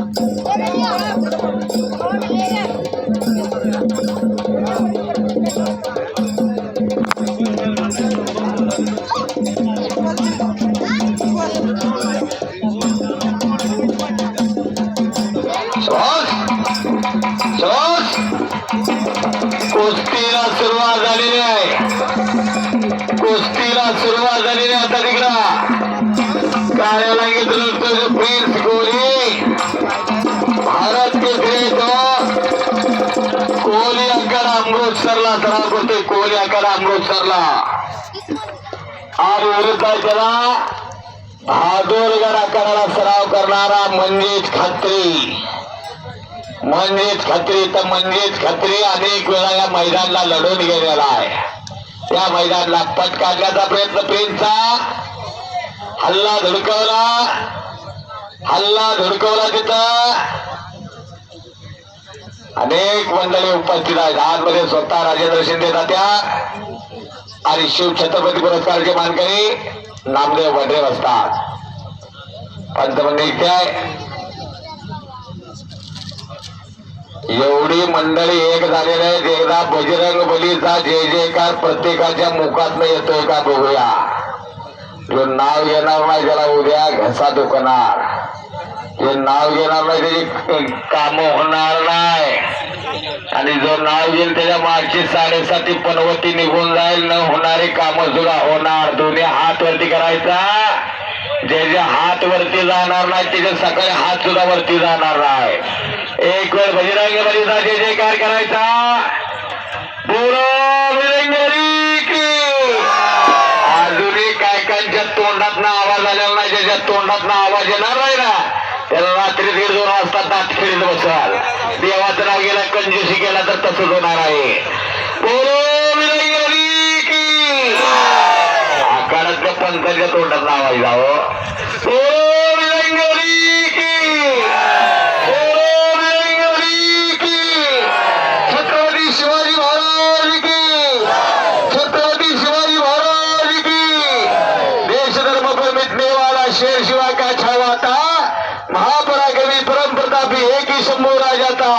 श्वास कुस्तीला सुरुवात झालेली आहे. कुस्तीला सुरुवात झालेली आता तिकडा. कार्याला घेतलं प्रिन्स भारत केसरी कोहली आकार अमृतसरला सराव होते कोहली आकार अमृतसरला. आज विरुद्ध त्याला भादोरगड आकाराला सराव करणारा म्हणजेच खत्री. म्हणजेच खत्री तर म्हणजेच खत्री अनेक वेळा या मैदानाला लढून गेलेला आहे. त्या मैदानला पट काढण्याचा प्रयत्न प्रेमचा हल्ला धुडकवला. हल्ला धुडकवला तिथं. अनेक मंडळी उपस्थित आहेत. आजमध्ये स्वतः राजेंद्र शिंदे तात्या आणि शिव छत्रपती पुरस्काराचे मानकरी नामदेव वडेव असतात पंतप्रधान इथे आहे. एवढी मंडळी एक झालेली आहेत. एकदा बजरंग बलीचा जय जयकार प्रत्येकाच्या मुखात येतोय का बघूया. जो नाव घेणार नाही त्याला उद्या घसा दुखणार. जे नाव घेणार नाही त्याची काम होणार नाही. आणि जो नाव घेईल त्याच्या मागची साडेसाती पनवती निघून जाईल. न होणारी कामं सुद्धा होणार. दोन्ही हात वरती करायचा. जे जे हात वरती जाणार नाही त्याचे सकाळी हात सुद्धा वरती जाणार नाही. एक वेळ भजीरांगे भजीचा जे जे जयकार करायचा. बोलो! ज्याच्या तोंडात आवाज येणार नाही ना. त्याला रात्री दीड दोन वाजता दात खेळीत बसाल. देवाचं नाव गेला कंजूसी केला तर तसंच होणार आहे. मिटने वाला शेर शिवा का छावा था महापराक्रमी परमप्रतापी एकी शंभू राजा था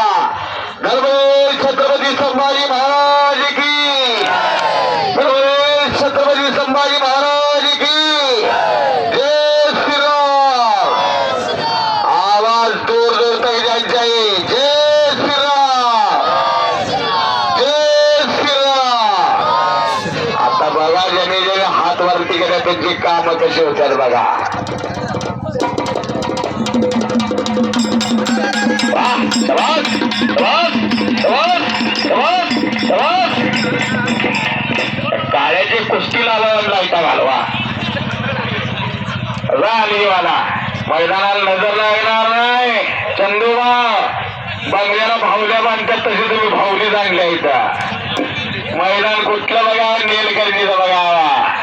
छत्रपती संभाजी महाराज. वरती काम कशी होतात बघा. काळ्याची कुस्ती लावायला लावता घालवा. राणीवाला मैदानाला नजर लागणार नाही. चंदूबा बंगल्याला भावल्या बांधतात तशी तुम्ही भावली जाणल्या इथं. मैदान कुठलं बघा? नेलकर्णीचं बघावा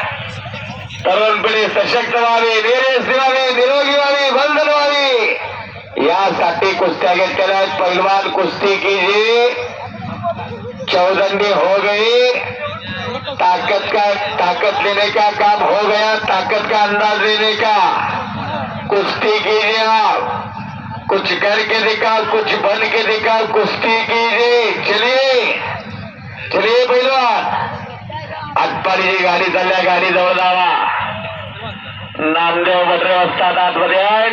तरुण पिढी सशक्त व्हावी निरेश व्हावी निरोगी व्हावी बंधन व्हावी यासाठी कुस्त्या घेतलेल्या आहेत पैलवान कुस्ती की चौदंडी हो गई। ताकत का, ताकत लेने का काम हो गया। ताकत का अंदाज लेने का। कुश्ती कीजिए आप। कुछ करके दिखाओ, कुछ बन के दिखाओ। कुश्ती कीजिए। चलिए। चलिए पहिलवान। आटपाडीची गाडी चालल्या गाडी जवळ जावा. नामदेव भद्रे असतात आतमध्ये आहेत.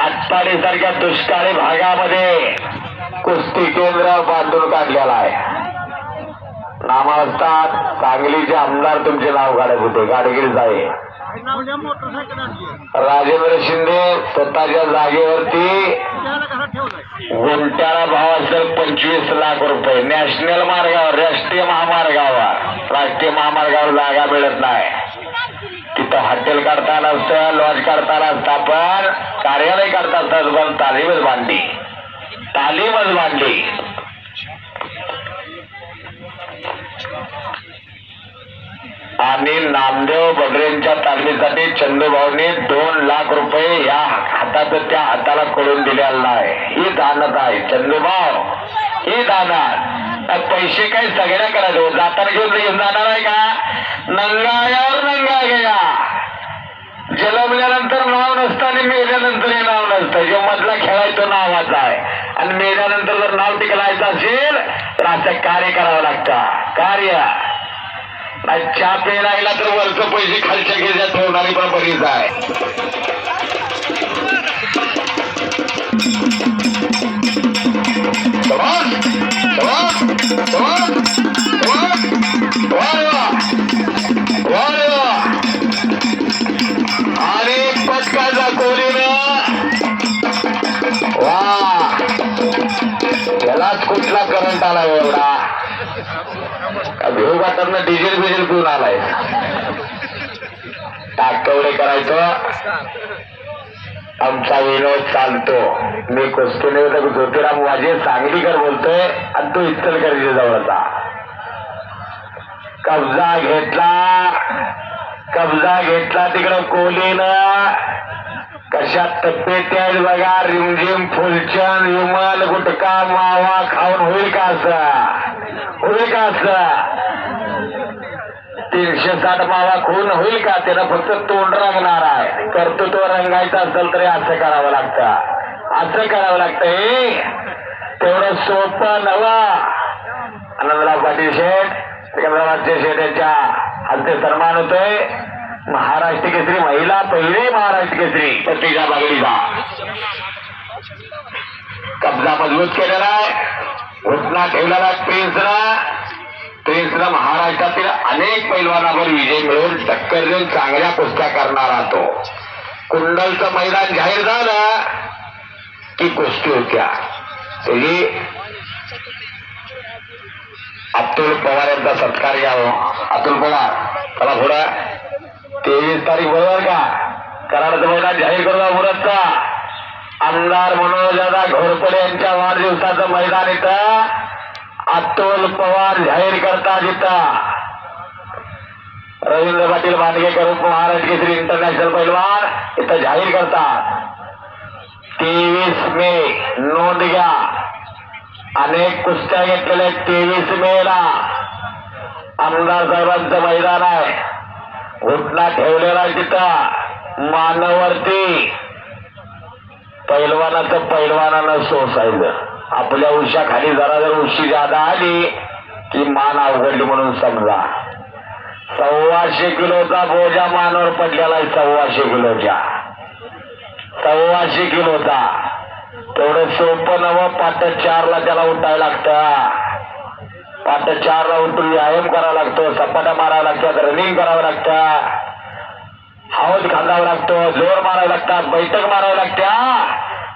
आटपाडी सारख्या दुष्काळी भागामध्ये कुस्ती केंद्र बांधून काढलेला आहे. नामावस्तात सांगलीचे आमदार तुमचे नाव काढत होते गाडगिरी आहे राजेंद्र शिंदे स्वतःच्या जागेवरती गुंट्याला भाव असेल पंचवीस लाख रुपये. नॅशनल मार्गावर राष्ट्रीय महामार्गावर. राष्ट्रीय महामार्गावर जागा मिळत नाही. तिथं हॉटेल काढता नसतं लॉज काढता नसतं पण कार्यालय काढता असतं पण तालीमच बांधली तालीमच बांधली आणि नामदेव बगरेंच्या तालमीसाठी चंदूभाऊने दोन लाख रुपये या हातात त्या हाताला करून दिलेला नाही ही दानत आहे. चंदूभाऊ ही दानात. पैसे काही सगळ्या करायचे. जाताना घेऊन घेऊन जाणार आहे का? नंगायावर नंगा गया जलमल्यानंतर नाव नसतं आणि मेल्यानंतर हे नाव नसतं. जे मधला खेळायचो नावाचा आहे. आणि मेल्यानंतर जर नाव टिकलायचं असेल तर असं कार्य करावं लागतं. कार्य. नाही चहा प्यायला गेला तर वरचं पैसे खालच्या घेण्यात ठेवणारी पण बरीच आहे. एवढा का भिऊ वाटत डिझेल बिझेल पिऊन आलाय टाकवडे करायचं आमचा विनोद चालतो। मी कुस्ती निवेदक ज्योतिराम वाजे सांगलीकर बोलतोय आणि तो इचलकरंजी जवळचा कब्जा घेतला कब्जा घेतला तिकडं कोहलीनं कशात पेटे बघा रिमझिम फुलचन विमल गुटका मावा खाऊन होईल का असं? होईल का असं. तीनशे साठ मावा खून होईल का? त्यानं फक्त तोंड रंगणार आहे. कर्तृत्व रंगायचं असेल तरी असं करावं लागतं. असं करावं लागतं तेवढं सोपं नवं आनंदराव पाटील शेठ सिकंदराबादचे शेठ यांच्या हस्ते सन्मान होतोय. महाराष्ट्र केसरी महिला पहिली महाराष्ट्र केसरी. पत्रिका बागडीचा. कब्जा मजबूत केलेला आहे. घोषणा ठेवलेला तेसरा. तेसरा महाराष्ट्रातील अनेक पैलवानावर विजय मिळवून टक्कर देऊन चांगल्या कुस्त्या करणारा तो. कुंडलचं मैदान जाहीर झालं की कुस्ती होत्या. त्याची अतुल पवार यांचा सत्कार घ्यावा अतुल पवार त्याला थोडा तेवीस तारीख बरोबर का? कराडाचं मैदान जाहीर करू मुरतचा आमदार मनोजदादा घोरपडे यांच्या वाढदिवसाचं मैदान इथं. अतुल पवार जाहीर करतात इथं रवींद्र पाटील मांडगेकर उप महाराष्ट्र केसरी इंटरनॅशनल पैलवान इथं जाहीर करतात. तेवीस मे नोंद घ्या. अनेक कुस्त्या घेतलेल्या तेवीस मे ला. आमदार साहेबांचं मैदान आहे. घुटना ठेवलेला तिथं. मानवरती पैलवानाचं पैलवानानं सोसायचं. आपल्या उशाखाली जरा जर उशी जादा आली की मान अवघडली म्हणून समजा. सव्वाशे किलोचा बोजा मानावर पडलेला आहे सव्वाशे किलोच्या. सव्वाशे किलोचा. तेवढं सोपं नवं पाट चारला त्याला उठायला लागतं. पाट चारला उठून व्यायाम करावा लागतो सपाटा मारावा लागतात रनिंग करावं लागतं. हौद खांदावं लागतो जोर मारावं लागतात बैठक मारावं लागत्या.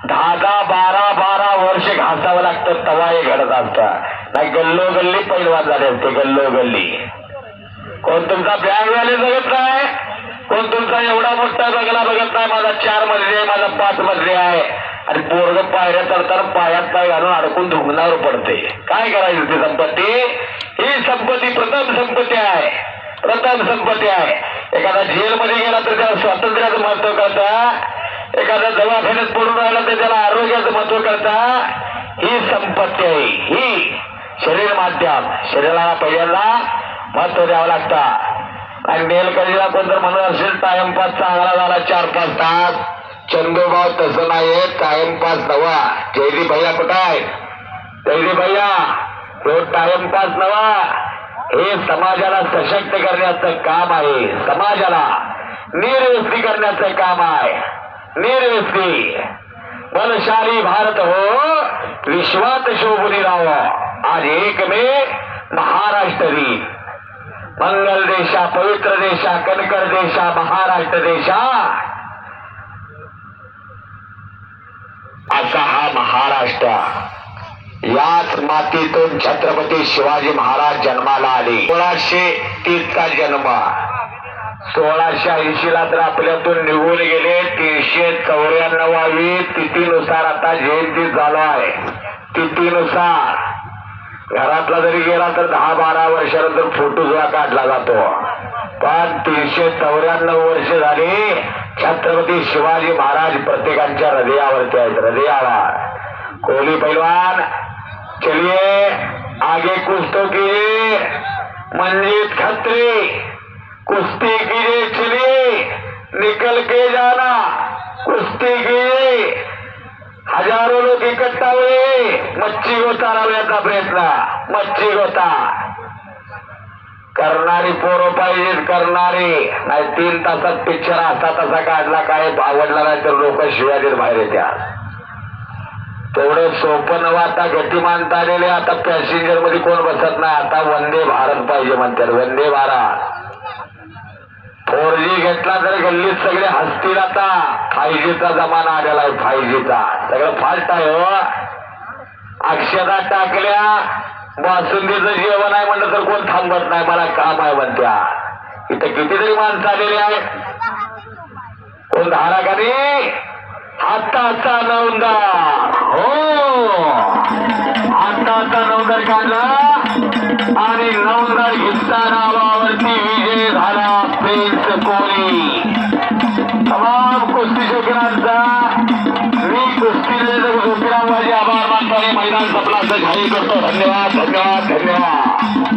दहा दहा बारा बारा वर्ष घासावं लागतं तवा हे घडत असतं नाही गल्लो गल्ली पैलवान झाले असते गल्लो गल्ली कोण तुमचा बॅग वाले बघत नाही? कोण तुमचा एवढा मोठा जगला बघत नाही? माझा चार मजली आहे माझा पाच मजली आहे. आणि पोरग पायऱ्या चढताना पायात पाय घालून अडकून धुंगणावर पडते. काय करायचं ती संपत्ती? ही संपत्ती प्रथम संपत्ती आहे. प्रथम संपत्ती आहे. एखादा जेलमध्ये गेला तर त्याला स्वातंत्र्याचं महत्त्व करता एखादा दवाखान्यात पडून राहिला तर त्याला आरोग्याचं महत्त्व करता ही संपत्ती आहे. ही शरीर माध्यम. शरीराला पहिल्यांदा महत्त्व द्यावं लागतं. आणि नेलकलीला कोण जर म्हणत असेल टाइमपास चांगला झाला चार पाच तास. चंदूभाव तसं नाही टाइमपास नवा. जयदी भैया कुठं आहे जयदी भैया तो टाइमपास नवा. हे समाजाला सशक्त करण्याचं काम आहे. समाजाला निर्व्यस्ती करण्याचं काम आहे. निर्व्यस्ती बलशाली भारत हो विश्वात शोभून राव आज एक मे महाराष्ट्र दिन. मंगल देशा पवित्र देशा कणकर देशा महाराष्ट्र देशा. असा हा महाराष्ट्र. याच मातीतून छत्रपती शिवाजी महाराज जन्माला आले. सोळाशे तीसचा जन्म. सोळाशे ऐंशी ला तर आपल्यातून निघून गेले. तीनशे चौऱ्याण्णवावी तिथीनुसार आता जयंती झालो आहे. तिथीनुसार. घरातला जरी गेला तर दहा बारा वर्षानंतर फोटो सुद्धा काढला जातो. पण तीनशे चौऱ्याण्णव वर्ष झाली छत्रपती शिवाजी महाराज प्रत्येकांच्या हृदयावरती आहेत. हृदयाला. कोहली पैलवान चलिए, आगे कुछ तो कीजिए मंजीत खत्री, कुश्ती कीजिए चलिए निकल के जाना कुश्ती कीजिए हज़ारों शेतावेळी मच्छी गोता लावण्याचा प्रयत्न, मच्छी गोता करणारी पोरं पाहिजेत करणारी नाही तीन तासात पिक्चर असा तसा काढला काय आवडला नाही तर लोक देत बाहेर येतात तेवढं सोपं नवं आता गतिमानता आलेले आता पॅसेंजरमध्ये कोण बसत नाही? आता वंदे भारत पाहिजे म्हणतात. वंदे भारत. फोर जी घेतला तर गल्लीत सगळे हसतील आता फाय जीचा जमाना आलेला आहे फाय जीचा सगळं फास्ट आहे हो. अक्षता टाकल्या बासुंदीचं जेवण आहे म्हणलं तर कोण थांबत नाही? मला काम आहे म्हणत्या. इथं कितीतरी माणसं आलेली आहेत. कोण धारा का आत्ता हाताचा नवंदार हो. हाताचा नवदार काढला आणि नवदार घेतला नावावरती विजय झाला प्रिन्स कोहली. तमाम कुस्ती शौकीनांचा मी कुस्ती गोपीराम माझे आभार मानतो मैदान संपला. असं जाहीर करतो. धन्यवाद धन्यवाद धन्यवाद.